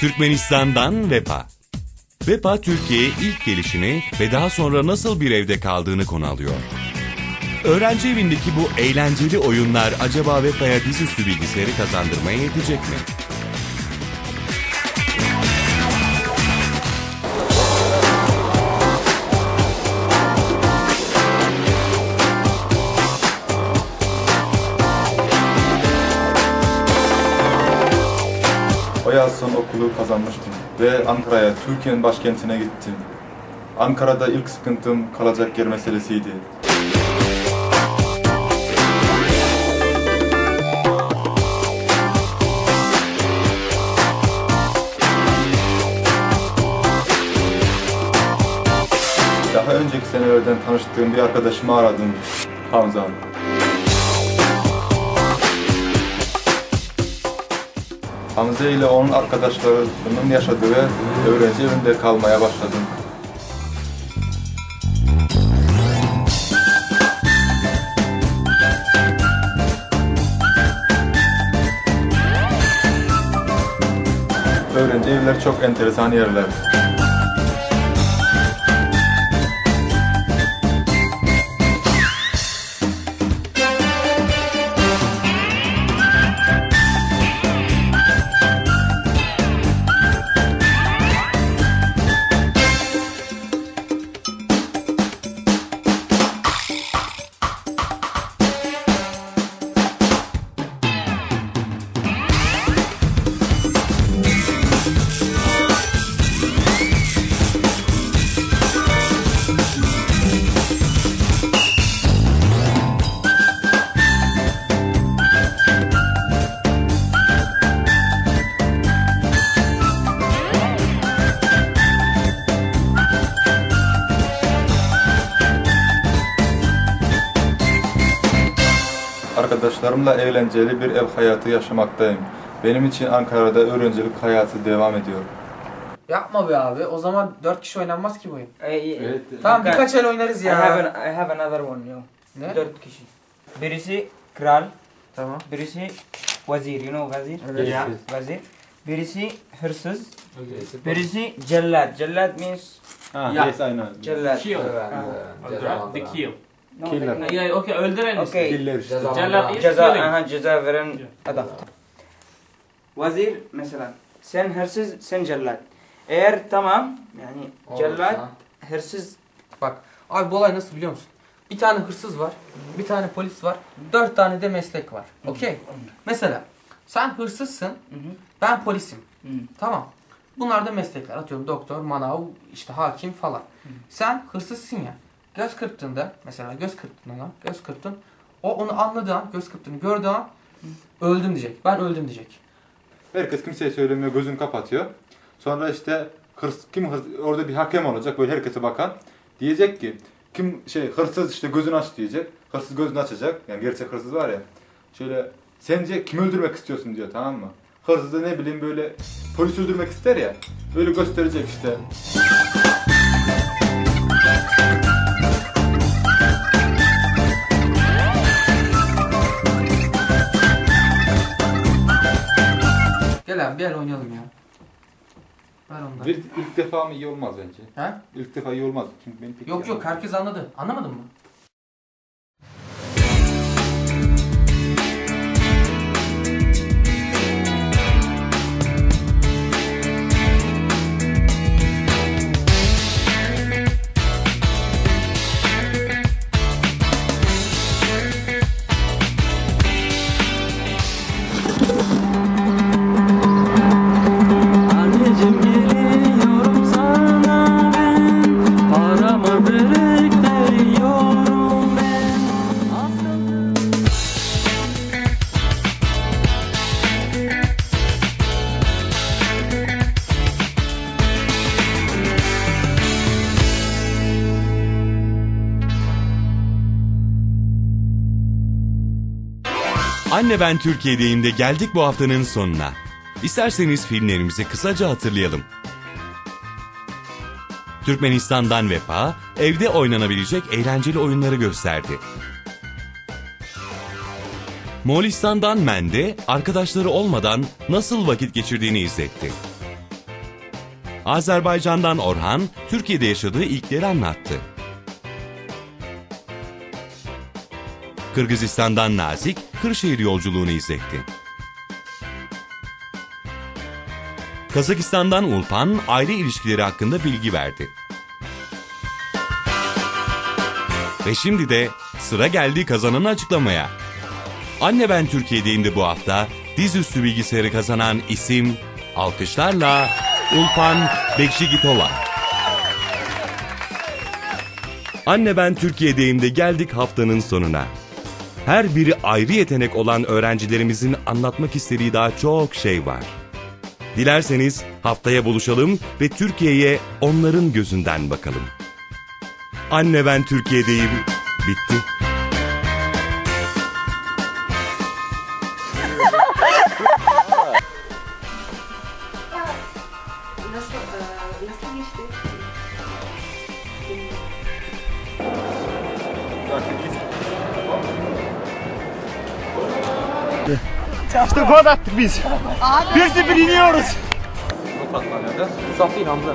Türkmenistan'dan Vepa. Vepa Türkiye'ye ilk gelişini ve daha sonra nasıl bir evde kaldığını konu alıyor. Öğrenci evindeki bu eğlenceli oyunlar acaba Vepa'ya dizüstü bilgisayarı kazandırmaya yetecek mi? O yaz son okulu kazanmıştım ve Ankara'ya, Türkiye'nin başkentine gittim. Ankara'da ilk sıkıntım kalacak yer meselesiydi. Daha önceki senelerden tanıştığım bir arkadaşımı aradım, Hamza. Hamza ile onun arkadaşlarının yaşadığı öğrenci evinde kalmaya başladım. Öğrenci evler çok enteresan yerler. Arkadaşlarımla eğlenceli bir ev hayatı yaşamaktayım. Benim için Ankara'da öğrencilik hayatı devam ediyor. Yapma be abi. O zaman 4 kişi oynanmaz ki bu oyun. Evet. Tamam birkaç el oynarız I have, ya. an, I have another one yo. Ne? Dört kişi. Birisi kral, Tamam. birisi vazir, you know vazir? Evet. Yeah. Vazir. Birisi hırsız, birisi cellat. Cellat means Ha, Ya. yes, I know. cellat. Kill. Ha. The kill. No, Killer. like- Yeah, okay, öldüren işte. Okay. Diller işte. Cellat is Ceza, killing. aha, ceza veren adam. Vazir mesela sen hırsız, sen cellat. Eğer tamam yani cellat, hırsız Bak abi bu olay nasıl biliyor musun? Bir tane hırsız var, bir tane polis var, dört tane de meslek var. Okey. Mesela sen hırsızsın, Hı hı. ben polisim. Tamam. Bunlar da meslekler. Atıyorum doktor, manav, işte hakim falan. Sen hırsızsın ya. Göz kırptığında, mesela göz kırptın ona, göz kırptın. O onu anladığı an, göz kırptığını gördüğü an öldüm diyecek. Ben öldüm diyecek. Herkes kimseye söylemiyor, gözünü kapatıyor. Sonra işte hırs, kim hırs, orada bir hakem olacak, böyle herkese bakan. Diyecek ki, kim şey hırsız işte gözünü aç diyecek. Hırsız gözünü açacak. Yani gerçek hırsız var ya. Şöyle sence kimi öldürmek istiyorsun diyor tamam mı? Hırsız da ne bileyim böyle polis öldürmek ister ya. Böyle gösterecek işte. Gel abi bir el oynayalım ya. Ver onu da. Bir, ilk defa mı iyi olmaz bence. He? İlk defa iyi olmaz. Çünkü benim pek Yok yok herkes anladı. Anlamadın mı? Anne Ben Türkiye'deyim de geldik bu haftanın sonuna. İsterseniz filmlerimizi kısaca hatırlayalım. Türkmenistan'dan Vepa, evde oynanabilecek eğlenceli oyunları gösterdi. Moğolistan'dan Mende, arkadaşları olmadan nasıl vakit geçirdiğini izletti. Azerbaycan'dan Orhan, Türkiye'de yaşadığı ilkleri anlattı. Kırgızistan'dan Nazik, Kırşehir yolculuğunu izletti. Kazakistan'dan Ulpan, aile ilişkileri hakkında bilgi verdi. Ve şimdi de sıra geldi kazananı açıklamaya. Anne Ben Türkiye'deyim de bu hafta dizüstü bilgisayarı kazanan isim alkışlarla Ulpan Bekşigitova. Anne Ben Türkiye'deyim de geldik haftanın sonuna. Her biri ayrı yetenek olan öğrencilerimizin anlatmak istediği daha çok şey var. Dilerseniz haftaya buluşalım ve Türkiye'ye onların gözünden bakalım. Anne ben Türkiye'deyim. Bitti. Nasıl, geçti? İşte gol attık biz. 1-0 iniyoruz. Musaf değil Hamza.